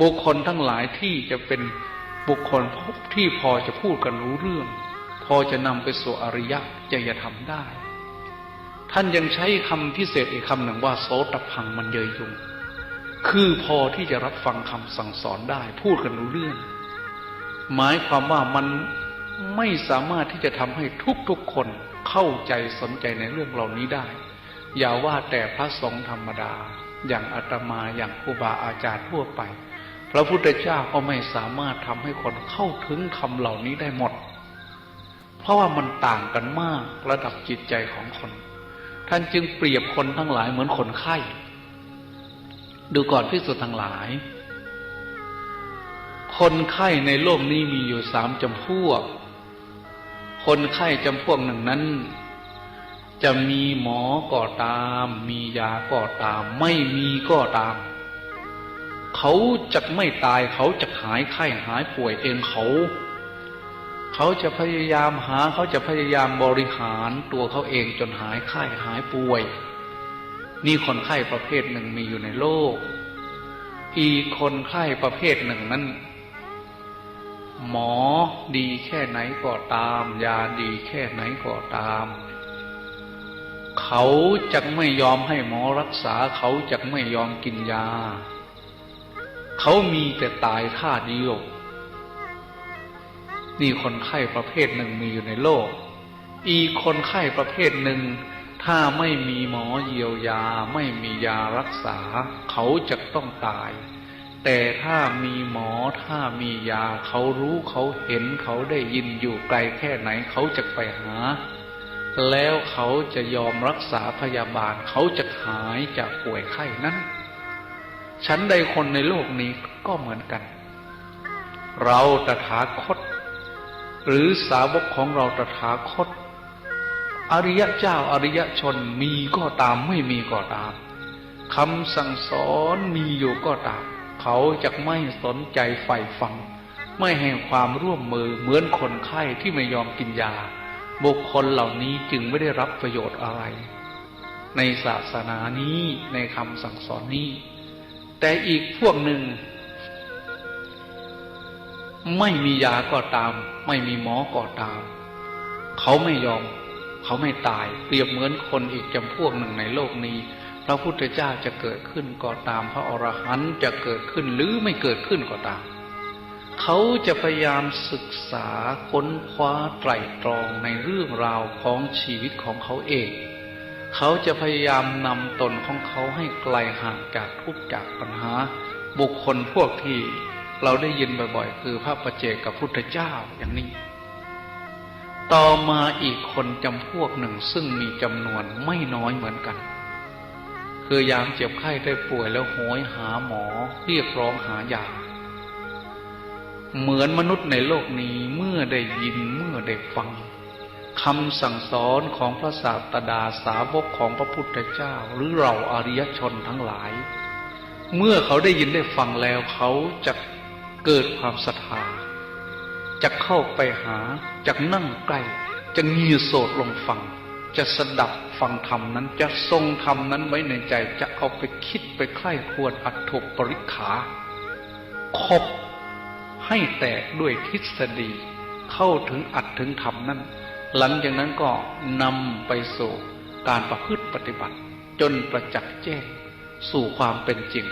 บุคคลทั้งหลายที่จะเป็นบุคคลที่พอจะพูดกันรู้เรื่อง พอจะนำไปสู่อริยะจริยธรรมได้ ท่านยังใช้คำพิเศษอีกคำหนึ่งว่าโสตพังมันเยยยุง คือพอที่จะรับฟังคำสั่งสอนได้ พูดกันรู้เรื่อง หมายความว่ามันไม่สามารถที่จะทำให้ทุกๆคนเข้าใจสนใจในเรื่องเหล่านี้ได้ อย่าว่าแต่พระสงฆ์ธรรมดา อย่างอาตมาอย่างครูบาอาจารย์ทั่วไป พระพุทธเจ้าก็ไม่สามารถทำให้คนเข้าถึงคำเหล่านี้ได้หมด เพราะว่ามันต่างกันมากระดับจิตใจของคน ท่านจึงเปรียบคนทั้งหลายเหมือนคนไข้ ดูก่อนพิสุทธ์ทั้งหลาย คนไข้ในโลกนี้มีอยู่สามจำพวก คนไข้จำพวกหนึ่งนั้น จะมีหมอก็ตาม มียาก็ตาม ไม่มีก็ตาม เขาจะไม่ตายเขาจะหายไข้หายป่วยเองเขา เขาจะพยายามหา เขาจะพยายามบริหารตัวเขาเองจนหายไข้หายป่วย นี่คนไข้ประเภทหนึ่งมีอยู่ในโลก อีกคนไข้ประเภทหนึ่งนั้นหมอดีแค่ไหนก็ตาม ยาดีแค่ไหนก็ตาม เขาจะไม่ยอมให้หมอรักษา เขาจะไม่ยอมกินยา เขามีแต่ตายท่าเดียว นี่คนไข้ประเภทหนึ่งมีอยู่ในโลก อีกคนไข้ประเภทหนึ่ง ถ้าไม่มีหมอเยียวยาไม่มียารักษา เขาจะต้องตาย แต่ถ้ามีหมอถ้ามียาเขารู้เขาเห็นเขาได้ยินอยู่ไกลแค่ไหนเขาจะไปหา แล้วเขาจะยอมรักษาพยาบาลเขาจะหายจากป่วยไข้นั้น ฉันใดคนในโลกนี้ก็เหมือนกัน เราตถาคต หรือสาวกของเราตถาคต อริยะเจ้าอริยชนมีก็ตามไม่มีก็ตามคำสั่งสอนมีอยู่ก็ตาม เขาจะไม่สนใจใฝ่ฟัง ไม่ให้ความร่วมมือเหมือนคนไข้ที่ไม่ยอมกินยา บุคคลเหล่านี้จึงไม่ได้รับประโยชน์อะไร ในศาสนานี้ในคำสั่งสอนนี้ แต่อีกพวกหนึ่ง ไม่มียาก็ตาม ไม่มีหมอก็ตาม เขาไม่ยอม เขาไม่ตาย เปรียบเหมือนคนอีกจำพวกหนึ่งในโลกนี้ พระพุทธเจ้าจะเกิดขึ้นก็ตาม พระอรหันต์จะเกิดขึ้นหรือไม่เกิดขึ้นก็ตาม เขาจะพยายามศึกษาค้นคว้าไตรตรองในเรื่องราวของชีวิตของเขาเอง เขาจะพยายามนำตนของเขาให้ไกลห่างจากทุกข์จากปัญหา บุคคลพวกที่เราได้ยินบ่อยๆ คือพระประเจกกับพุทธเจ้าอย่างนี้ ต่อมาอีกคนจำพวกหนึ่งซึ่งมีจำนวนไม่น้อยเหมือนกัน คือยามเจ็บไข้ได้ป่วยแล้วโหยหาหมอเรียกร้องหายาเหมือนมนุษย์ในโลกนี้เมื่อได้ยินเมื่อได้ฟัง คำสั่งสอนของพระศาสดาสาวกของพระพุทธเจ้า หรือเราอริยชนทั้งหลาย เมื่อเขาได้ยินได้ฟังแล้วเขาจะเกิดความศรัทธาจะเข้าไปหาจะนั่งใกล้จะเงียโสดลงฟัง จะสดับฟังธรรมนั้นจะทรงธรรมนั้นไว้ในใจจะเอาไปคิดไปใคร่ควรอัตถกปริขาคบให้แตกด้วยทฤษฎี เข้าถึงอัดถึงธรรมนั้น หลังจากนั้นก็นำไปสู่การประพฤติปฏิบัติ จนประจักษ์แจ้งสู่ความเป็นจริง